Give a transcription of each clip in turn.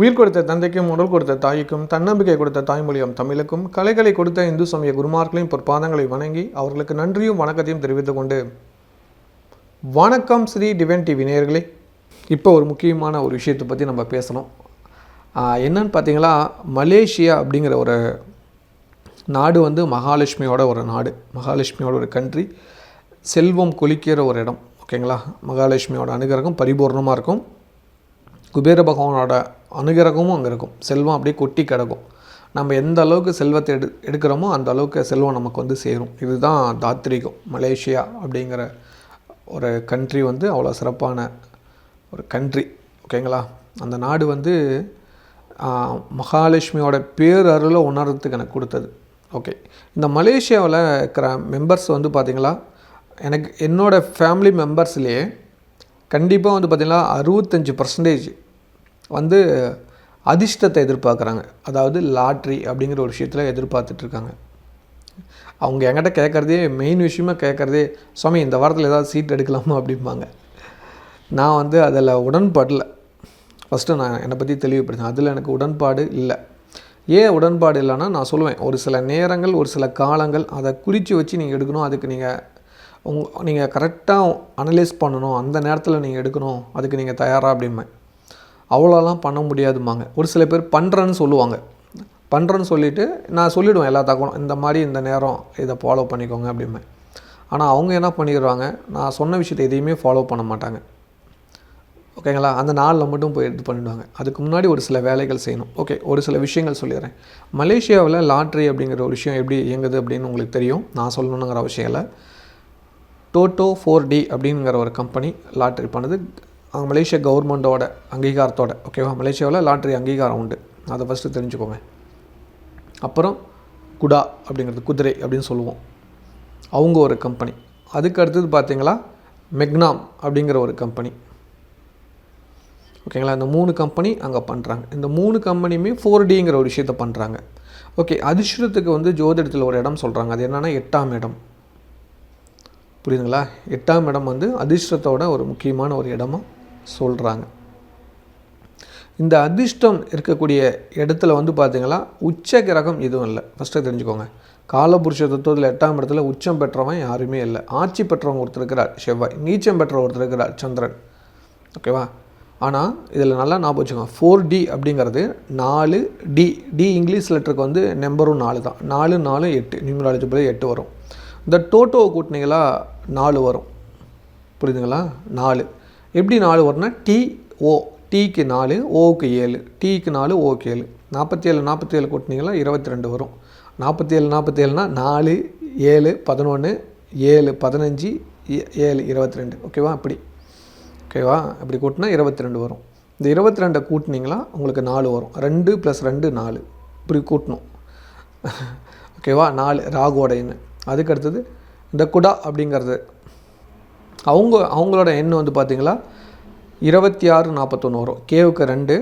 உயிர் கொடுத்த தந்தைக்கும் உடல் கொடுத்த தாய்க்கும் தன்னம்பிக்கை கொடுத்த தாய்மொழியும் தமிழுக்கும் கலைகளை கொடுத்த இந்து சமய குருமார்களையும் பொற்பாதங்களை வணங்கி அவர்களுக்கு நன்றியும் வணக்கத்தையும் தெரிவித்துக் கொண்டு வணக்கம் ஸ்ரீ டிவன் டிவி நேயர்களே. இப்போ ஒரு முக்கியமான ஒரு விஷயத்தை பற்றி நம்ம பேசணும். என்னன்னு பார்த்தீங்களா மலேசியா அப்படிங்கிற ஒரு நாடு வந்து மகாலட்சுமியோட ஒரு நாடு. மகாலட்சுமியோட ஒரு கண்ட்ரி செல்வம் கொலிக்கிற ஒரு இடம். ஓகேங்களா? மகாலட்சுமியோட அனுகிரகம் பரிபூர்ணமாக இருக்கும். குபேர பகவானோட அனுகிரகமும் அங்கே இருக்கும். செல்வம் அப்படியே கொட்டி கிடக்கும். நம்ம எந்த அளவுக்கு செல்வத்தை எடு எடுக்கிறோமோ அந்த அளவுக்கு செல்வம் நமக்கு வந்து சேரும். இதுதான் தாத்ரீகம் மலேசியா அப்படிங்கிற ஒரு கண்ட்ரி வந்து அவ்வளோ சிறப்பான ஒரு கண்ட்ரி ஓகேங்களா அந்த நாடு வந்து மகாலட்சுமியோட பேர் பேரருளை உணர்றதுக்கு எனக்கு கொடுத்தது. ஓகே இந்த மலேசியாவில் இருக்கிற மெம்பர்ஸ் வந்து பார்த்திங்களா எனக்கு என்னோட ஃபேமிலி மெம்பர்ஸ்லேயே கண்டிப்பாக வந்து பார்த்திங்கன்னா அறுபத்தஞ்சி பர்சன்டேஜ் வந்து அதிர்ஷ்டத்தை எதிர்பார்க்குறாங்க. அதாவது லாட்ரி அப்படிங்கிற ஒரு விஷயத்தில் எதிர்பார்த்துட்ருக்காங்க. அவங்க என்கிட்ட கேட்குறதே மெயின் விஷயமாக கேட்குறதே சுவாமி இந்த வாரத்தில் ஏதாவது சீட் எடுக்கலாமா? அப்படிம்பாங்க. நான் வந்து அதில் உடன்படல ஃபஸ்ட்டு நான் என்னை பற்றி தெளிவுபடுத்தேன் அதில் எனக்கு உடன்பாடு இல்லை. ஏன் உடன்பாடு இல்லைன்னா நான் சொல்லுவேன் ஒரு சில நேரங்கள் ஒரு சில காலங்கள் அதை குறித்து வச்சு நீங்கள் எடுக்கணும். அதுக்கு நீங்கள் உங் நீங்கள் கரெக்டாக அனலைஸ் பண்ணணும். அந்த நேரத்தில் நீங்கள் எடுக்கணும். அதுக்கு நீங்கள் தயாராக அப்படிம்பேன். அவ்வளோலாம் பண்ண முடியாதுமாங்க ஒரு சில பேர் பண்ணுறேன்னு சொல்லுவாங்க. பண்ணுறேன்னு சொல்லிவிட்டு நான் சொல்லிவிடுவேன் எல்லா தகவலும். இந்த மாதிரி இந்த நேரம் இதை ஃபாலோ பண்ணிக்கோங்க அப்படிமே ஆனால் அவங்க என்ன பண்ணிடுவாங்க நான் சொன்ன விஷயத்தை எதையுமே ஃபாலோ பண்ண மாட்டாங்க. ஓகேங்களா அந்த நாளில் மட்டும் போய் இது பண்ணிடுவாங்க. அதுக்கு முன்னாடி ஒரு சில வேலைகள் செய்யணும். ஓகே ஒரு சில விஷயங்கள் சொல்லிடுறேன். மலேசியாவில் லாட்ரி அப்படிங்கிற ஒரு விஷயம் எப்படி இயங்குது அப்படின்னு உங்களுக்கு தெரியும். நான் சொல்லணுங்கிற அவசியம் இல்லை. டோட்டோ ஃபோர் டி அப்படிங்கிற ஒரு கம்பெனி லாட்ரி பண்ணுது. அங்கே மலேசிய கவர்மெண்ட்டோட அங்கீகாரத்தோட ஓகேவா மலேசியாவில் லாட்ரி அங்கீகாரம் உண்டு. அதை ஃபஸ்ட்டு தெரிஞ்சுக்கோங்க. அப்புறம் குடா அப்படிங்கிறது குதிரை அப்படின்னு சொல்லுவோம். அவங்க ஒரு கம்பெனி அதுக்கு அடுத்தது பார்த்தீங்களா மெக்னாம் அப்படிங்கிற ஒரு கம்பெனி ஓகேங்களா இந்த மூணு கம்பெனி அங்கே பண்ணுறாங்க இந்த மூணு கம்பெனியுமே ஃபோர் டிங்கிற ஒரு விஷயத்த பண்ணுறாங்க ஓகே அதிர்ஷ்டத்துக்கு வந்து ஜோதிடத்தில் ஒரு இடம் சொல்கிறாங்க அது என்னென்னா எட்டாம் இடம். புரியுதுங்களா? எட்டாம் இடம் வந்து அதிர்ஷ்டத்தோட ஒரு முக்கியமான ஒரு இடமா சொல்கிறாங்க இந்த அதிர்ஷ்டம் இருக்கக்கூடிய இடத்துல வந்து பார்த்திங்கன்னா உச்ச கிரகம் எதுவும் இல்லை. ஃபஸ்ட்டு தெரிஞ்சுக்கோங்க. காலபுருஷ தத்துவத்தில் எட்டாம் இடத்துல உச்சம் பெற்றவன் யாருமே இல்லை. ஆட்சி பெற்றவங்க ஒருத்தர் இருக்கிறார் செவ்வாய். நீச்சம் பெற்ற ஒருத்தர் இருக்கிறார் சந்திரன். ஓகேவா ஆனால் இதில் நல்லா ஞாபகம் வச்சுக்கோங்க. ஃபோர் டி அப்படிங்கிறது நாலு டி டி இங்கிலீஷ் லெட்டருக்கு வந்து நம்பரும் நாலு தான். நாலு நாலு எட்டு. நியூமராலஜி படி எட்டு வரும். இந்த டோட்டோவை கூட்டினீங்களா நாலு வரும். புரியுதுங்களா? நாலு. எப்படி நாலு வரும்னா டி ஓ டீக்கு நாலு ஓவுக்கு ஏழு. டீக்கு நாலு ஓவுக்கு ஏழு நாற்பத்தி ஏழு. நாற்பத்தி ஏழு கூட்டினீங்களா இருபத்தி ரெண்டு வரும். நாற்பத்தி ஏழு நாற்பத்தி ஏழுனா நாலு ஏழு பதினொன்று ஏழு பதினஞ்சு ஏ- ஏழு இருபத்தி ரெண்டு ஓகேவா? அப்படி. ஓகேவா? அப்படி கூட்டினா இருபத்தி ரெண்டு வரும். இந்த இருபத்தி ரெண்டை கூட்டினீங்களா உங்களுக்கு நாலு வரும். ரெண்டு ப்ளஸ் ரெண்டு நாலு. இப்படி கூட்டணும். ஓகேவா? நாலு. ராகுவோட எண் அதுக்கு அடுத்தது இந்த குடா அப்படிங்கிறது. அவங்க அவங்களோட எண் வந்து பார்த்திங்களா? இருபத்தி ஆறு நாற்பத்தொன்று வரும். கேவுக்கு ரெண்டு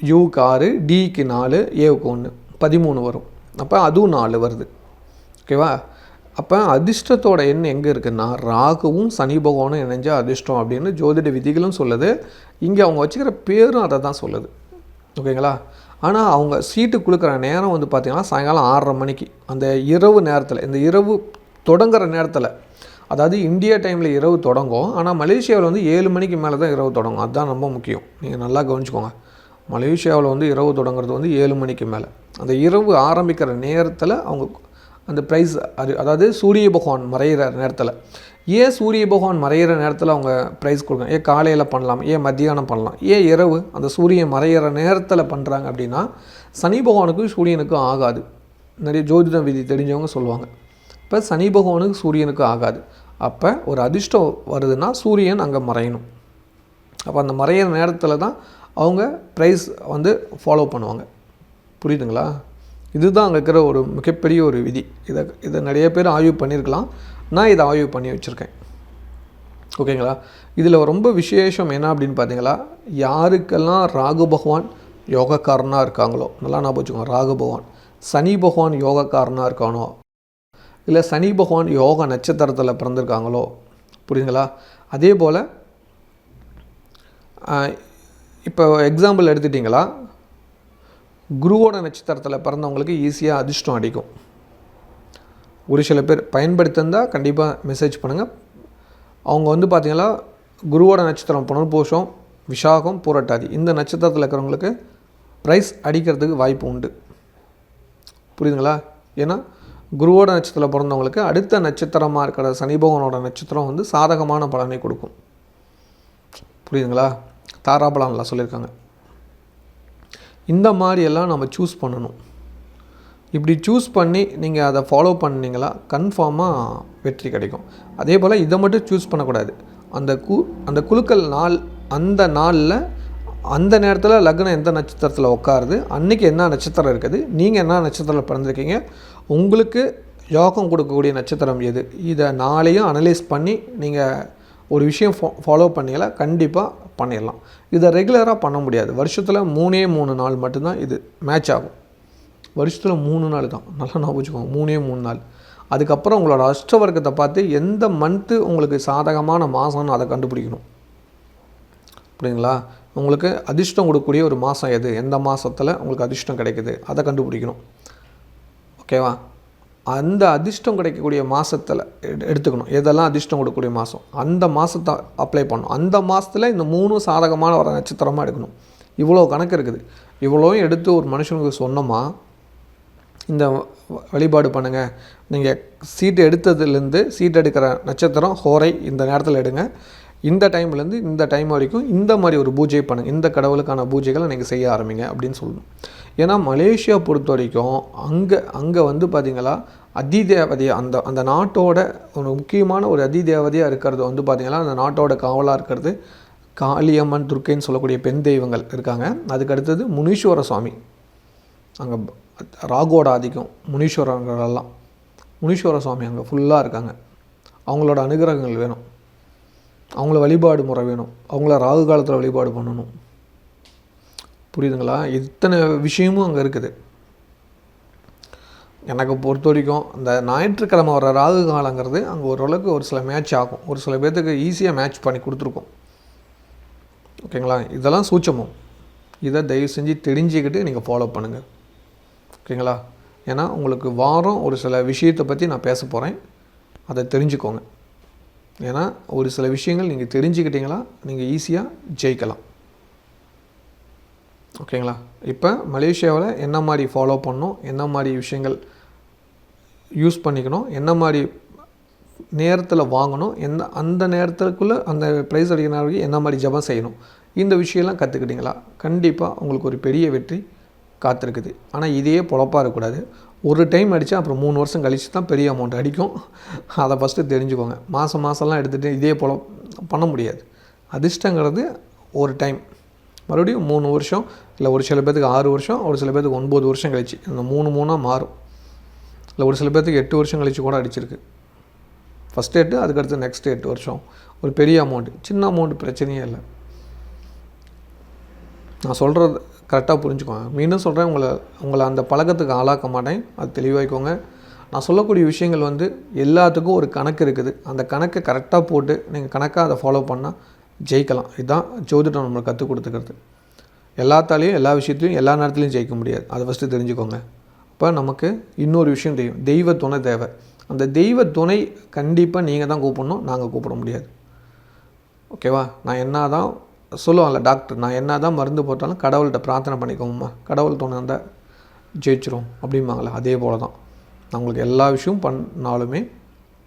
யூக்கு ஆறு டிக்கு நாலு ஏவுக்கு ஒன்று பதிமூணு வரும். அப்போ அதுவும் நாலு வருது. ஓகேவா அப்போ அதிர்ஷ்டத்தோட எண் எங்கே இருக்குன்னா ராகுவும் சனி பகவானும் இணைஞ்ச அதிர்ஷ்டம் அப்படின்னு ஜோதிட விதிகளும் சொல்லுது. இங்கே அவங்க வச்சுக்கிற பேரும் அதை தான் சொல்லுது. ஓகேங்களா ஆனால் அவங்க சீட்டு கொடுக்குற நேரம் வந்து பார்த்திங்கன்னா சாயங்காலம் ஆறரை மணிக்கு. அந்த இரவு நேரத்தில் இந்த இரவு தொடங்குற நேரத்தில் அதாவது இந்தியா டைமில் இரவு தொடங்கும். ஆனால் மலேசியாவில் வந்து ஏழு மணிக்கு மேலே தான் இரவு தொடங்கும். அதுதான் ரொம்ப முக்கியம். நீங்கள் நல்லா கவனிச்சுக்கோங்க. மலேசியாவில் வந்து இரவு தொடங்குறது வந்து ஏழு மணிக்கு மேலே. அந்த இரவு ஆரம்பிக்கிற நேரத்தில் அவங்க அந்த ப்ரைஸ் அது அதாவது சூரிய பகவான் மறையிற நேரத்தில். ஏன் சூரிய பகவான் மறையிற நேரத்தில் அவங்க ப்ரைஸ் கொடுக்குறாங்க ஏன் காலையில் பண்ணலாம்? ஏன் மத்தியானம் பண்ணலாம்? ஏன் இரவு அந்த சூரியன் மறையிற நேரத்தில் பண்ணுறாங்க அப்படின்னா சனி பகவானுக்கும் சூரியனுக்கும் ஆகாது. நிறைய ஜோதிட விதி தெரிஞ்சவங்க சொல்லுவாங்க. இப்போ சனி பகவானுக்கு சூரியனுக்கு ஆகாது. அப்போ ஒரு அதிர்ஷ்டம் வருதுன்னா சூரியன் அங்கே மறையணும். அப்போ அந்த மறையிற நேரத்தில் தான் அவங்க ப்ரைஸ் வந்து ஃபாலோ பண்ணுவாங்க. புரியுதுங்களா? இதுதான் அங்கே இருக்கிற ஒரு மிகப்பெரிய ஒரு விதி. இதை இதை நிறைய பேர் ஆய்வு பண்ணியிருக்கலாம் நான் இதை ஆய்வு பண்ணி வச்சுருக்கேன். ஓகேங்களா? இதில் ரொம்ப விசேஷம் என்ன அப்படின்னு பார்த்தீங்களா யாருக்கெல்லாம் ராகு பகவான் யோகக்காரனாக இருக்காங்களோ நல்லா ஞாபகம் வச்சுக்கோங்க ராகு பகவான். சனி பகவான் யோகக்காரனாக இருக்கானோ இல்லை சனி பகவான் யோக நட்சத்திரத்தில் பிறந்திருக்காங்களோ புரியுதுங்களா? அதே போல் இப்போ எக்ஸாம்பிள் எடுத்துட்டிங்களா? குருவோட நட்சத்திரத்தில் பிறந்தவங்களுக்கு ஈஸியாக அதிர்ஷ்டம் அடிக்கும். ஒரு சில பேர் பயன்படுத்திருந்தால் கண்டிப்பாக மெசேஜ் பண்ணுங்கள் அவங்க வந்து பார்த்திங்கன்னா குருவோட நட்சத்திரம் புனர்பூஷம் விஷாகம் பூரட்டாதி இந்த நட்சத்திரத்தில் இருக்கிறவங்களுக்கு ப்ரைஸ் அடிக்கிறதுக்கு வாய்ப்பு உண்டு. புரியுதுங்களா? ஏன்னா குருவோட நட்சத்திரத்தில் பிறந்தவங்களுக்கு அடுத்த நட்சத்திரமாக இருக்கிற சனிபகவனோட நட்சத்திரம் வந்து சாதகமான பலனை கொடுக்கும். புரியுதுங்களா? தாராபலன்லாம் சொல்லியிருக்காங்க. இந்த மாதிரியெல்லாம் நம்ம சூஸ் பண்ணணும். இப்படி சூஸ் பண்ணி நீங்கள் அதை ஃபாலோ பண்ணீங்களா கன்ஃபார்மாக வெற்றி கிடைக்கும். அதே போல் இதை மட்டும் சூஸ் பண்ணக்கூடாது. அந்த கு அந்த குழுக்கள் நாள் அந்த நாளில் அந்த நேரத்தில் லக்னம் எந்த நட்சத்திரத்தில் உட்காருது அன்றைக்கி என்ன நட்சத்திரம் இருக்குது நீங்கள் என்ன நட்சத்திரத்தில் பிறந்திருக்கீங்க உங்களுக்கு யோகம் கொடுக்கக்கூடிய நட்சத்திரம் எது? இதை நாளையும் அனலைஸ் பண்ணி நீங்கள் ஒரு விஷயம் ஃபா ஃபாலோ பண்ணீங்களா கண்டிப்பாக பண்ணிடலாம். இதை ரெகுலராக பண்ண முடியாது. வருஷத்தில் மூணே மூணு நாள் மட்டும்தான் இது மேட்ச் ஆகும். வருஷத்தில் மூணு நாள் தான். நல்லா நான் வச்சுக்கோங்க. மூணே மூணு நாள். அதுக்கப்புறம் உங்களோட அஷ்டவர்க்கத்தை பார்த்து எந்த மந்த்து உங்களுக்கு சாதகமான மாதம்னு அதை கண்டுபிடிக்கணும். அப்படிங்களா உங்களுக்கு அதிர்ஷ்டம் கொடுக்கக்கூடிய ஒரு மாதம் எது? எந்த மாதத்தில் உங்களுக்கு அதிர்ஷ்டம் கிடைக்குது? அதை கண்டுபிடிக்கணும். ஓகேவா அந்த அதிர்ஷ்டம் கிடைக்கக்கூடிய மாதத்தில் எடுத்துக்கணும். எதெல்லாம் அதிர்ஷ்டம் கொடுக்கக்கூடிய மாதம் அந்த மாதத்தை அப்ளை பண்ணணும். அந்த மாதத்தில் இந்த மூணு சாதகமான வர நட்சத்திரமாக எடுக்கணும். இவ்வளோ கணக்கு இருக்குது. இவ்வளோவும் எடுத்து ஒரு மனுஷனுக்கு சொன்னோமா? இந்த வழிபாடு பண்ணுங்கள் நீங்கள் சீட்டு எடுத்ததுலேருந்து சீட் எடுக்கிற நட்சத்திரம் ஹோரை இந்த நேரத்தில் எடுங்க. இந்த டைம்லேருந்து இந்த டைம் வரைக்கும் இந்த மாதிரி ஒரு பூஜை பண்ணுங்கள் இந்த கடவுளுக்கான பூஜைகளை நீங்கள் செய்ய ஆரம்பிங்க அப்படின்னு சொல்லணும். ஏன்னா மலேசியா பொறுத்த வரைக்கும் அங்கே அங்கே வந்து பார்த்திங்களா அதிதேவதையாக அந்த அந்த நாட்டோட ஒரு முக்கியமான ஒரு அதிதேவதையாக இருக்கிறது வந்து பார்த்திங்கன்னா அந்த நாட்டோட காவலாக இருக்கிறது காளியம்மன் துர்க்கைன்னு சொல்லக்கூடிய பெண் தெய்வங்கள் இருக்காங்க. அதுக்கு அடுத்தது முனீஸ்வர சுவாமி. அங்கே ராகோட ஆதிக்கம் முனீஸ்வரர்களெல்லாம். முனீஸ்வர சுவாமி அங்கே ஃபுல்லாக இருக்காங்க. அவங்களோட அனுகிரகங்கள் வேணும். அவங்கள வழிபாடு முறை வேணும். அவங்கள ராகு காலத்தில் வழிபாடு பண்ணணும். புரியுதுங்களா? இத்தனை விஷயமும் அங்கே இருக்குது. எனக்கு பொறுத்த வரைக்கும் இந்த ஞாயிற்றுக்கிழமை வர ராகு காலங்கிறது அங்கே ஓரளவுக்கு ஒரு சில மேட்ச் ஆகும். ஒரு சில பேர்த்துக்கு ஈஸியாக மேட்ச் பண்ணி கொடுத்துருக்கோம். ஓகேங்களா? இதெல்லாம் சூச்சமும் இதை தயவு செஞ்சு தெரிஞ்சுக்கிட்டு நீங்கள் ஃபாலோ பண்ணுங்கள் ஓகேங்களா? ஏன்னா உங்களுக்கு வாரம் ஒரு சில விஷயத்தை பற்றி நான் பேச போகிறேன் அதை தெரிஞ்சுக்கோங்க. ஏன்னா ஒரு சில விஷயங்கள் நீங்கள் தெரிஞ்சுக்கிட்டீங்களா? நீங்கள் ஈஸியாக ஜெயிக்கலாம். ஓகேங்களா? இப்போ மலேசியாவில் என்ன மாதிரி ஃபாலோ பண்ணணும்? என்ன மாதிரி விஷயங்கள் யூஸ் பண்ணிக்கணும்? என்ன மாதிரி நேரத்தில் வாங்கணும்? எந்த அந்த நேரத்துக்குள்ளே அந்த ப்ரைஸ் அடிக்கிற வரைக்கும் என்ன மாதிரி ஜபம் செய்யணும்? இந்த விஷயம்லாம் கற்றுக்கிட்டீங்களா கண்டிப்பாக உங்களுக்கு ஒரு பெரிய வெற்றி காத்திருக்குது. ஆனால் இதையே பொழப்பாக இருக்கக்கூடாது. ஒரு டைம் அடித்தா அப்புறம் மூணு வருஷம் கழித்து தான் பெரிய அமௌண்ட் அடிக்கும். அதை ஃபஸ்ட்டு தெரிஞ்சுக்கோங்க. மாதம் மாதம்லாம் எடுத்துகிட்டு இதே போல பண்ண முடியாது. அதிர்ஷ்டங்கிறது ஒரு டைம் மறுபடியும் மூணு வருஷம் இல்லை ஒரு சில பேர்த்துக்கு ஆறு வருஷம் ஒரு சில பேர்த்துக்கு ஒன்பது வருஷம் கழிச்சு. இந்த மூணு மூணாக மாறும். இல்லை ஒரு சில பேர்த்துக்கு எட்டு வருஷம் கழிச்சு கூட அடிச்சிருக்கு. ஃபஸ்ட் எட்டு அதுக்கடுத்து நெக்ஸ்ட் எட்டு வருஷம். ஒரு பெரிய அமௌண்ட்டு சின்ன அமௌண்ட் பிரச்சனையே இல்லை. நான் சொல்கிறது கரெக்டாக புரிஞ்சுக்கோங்க. மீண்டும் சொல்கிறேன் உங்களை உங்களை அந்த பழக்கத்துக்கு ஆளாக்க மாட்டேன். அது தெளிவாய்க்கோங்க. நான் சொல்லக்கூடிய விஷயங்கள் வந்து எல்லாத்துக்கும் ஒரு கணக்கு இருக்குது. அந்த கணக்கை கரெக்டாக போட்டு நீங்கள் கணக்காக அதை ஃபாலோ பண்ணால் ஜெயிக்கலாம். இதுதான் ஜோதிடம் நம்மளுக்கு கற்றுக் கொடுத்துக்கிறது. எல்லாத்தாலையும் எல்லா விஷயத்துலையும் எல்லா நேரத்துலையும் ஜெயிக்க முடியாது. அதை ஃபஸ்ட்டு தெரிஞ்சுக்கோங்க. அப்போ நமக்கு இன்னொரு விஷயம் தெரியும். தெய்வ துணை தேவை. அந்த தெய்வ துணை கண்டிப்பாக நீங்கள் தான் கூப்பிடணும் நாங்கள் கூப்பிட முடியாது. ஓகேவா நான் என்ன தான் சொல்லுவாங்கல்ல டாக்டர் நான் என்ன தான் மருந்து போட்டாலும் கடவுள்கிட்ட பிரார்த்தனை பண்ணிக்கோங்கம்மா. கடவுள் துணை இருந்தால் ஜெயிச்சிரும் அப்படிம்பாங்களே அதே போல தான் நான் உங்களுக்கு எல்லா விஷயமும் பண்ணாலுமே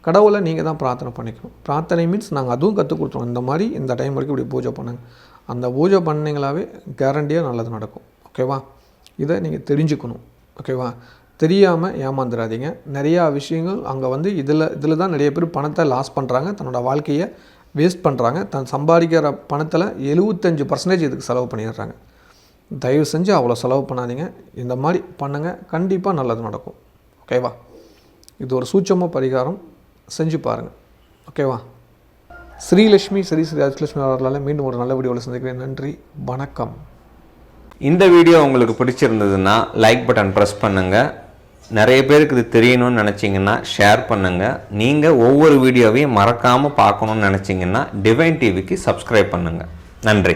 கடவுளை நீங்கள் தான் பிரார்த்தனை பண்ணிக்கணும். பிரார்த்தனை மீன்ஸ் நாங்கள் அதுவும் கற்றுக் கொடுத்துருவோம். இந்த மாதிரி இந்த டைம் வரைக்கும் இப்படி பூஜை பண்ணுங்க. அந்த பூஜை பண்ணீங்களாவே கேரண்டியாக நல்லது நடக்கும். ஓகேவா இதை நீங்கள் தெரிஞ்சுக்கணும். ஓகேவா தெரியாமல் ஏமாந்துடாதீங்க நிறையா விஷயங்கள் அங்கே வந்து இதில் இதில் தான் நிறைய பேர் பணத்தை லாஸ் பண்ணுறாங்க தன்னோட வாழ்க்கையை வேஸ்ட் பண்ணுறாங்க தன் சம்பாதிக்கிற பணத்தில் எழுபத்தஞ்சு பர்சன்டேஜ் இதுக்கு செலவு பண்ணிடுறாங்க. தயவு செஞ்சு அவ்வளோ செலவு பண்ணாதீங்க. இந்த மாதிரி பண்ணுங்கள் கண்டிப்பாக நல்லது நடக்கும். ஓகேவா இது ஒரு சூட்சமாக பரிகாரம். செஞ்சு பாருங்கள் ஓகேவா ஸ்ரீலட்சுமி ஸ்ரீ ஸ்ரீ ராஜலட்சுமி அவர்களால் மீண்டும் ஒரு நல்ல வீடியோவில் சந்திக்கிறேன். நன்றி வணக்கம். இந்த வீடியோ உங்களுக்கு பிடிச்சிருந்ததுன்னா லைக் பட்டன் ப்ரெஸ் பண்ணுங்கள் நிறைய பேருக்கு இது தெரியணும்னு நினச்சிங்கன்னா ஷேர் பண்ணுங்கள் நீங்கள் ஒவ்வொரு வீடியோவையும் மறக்காமல் பார்க்கணும்னு நினச்சிங்கன்னா டிவைன் டிவிக்கு சப்ஸ்கிரைப் பண்ணுங்கள் நன்றி.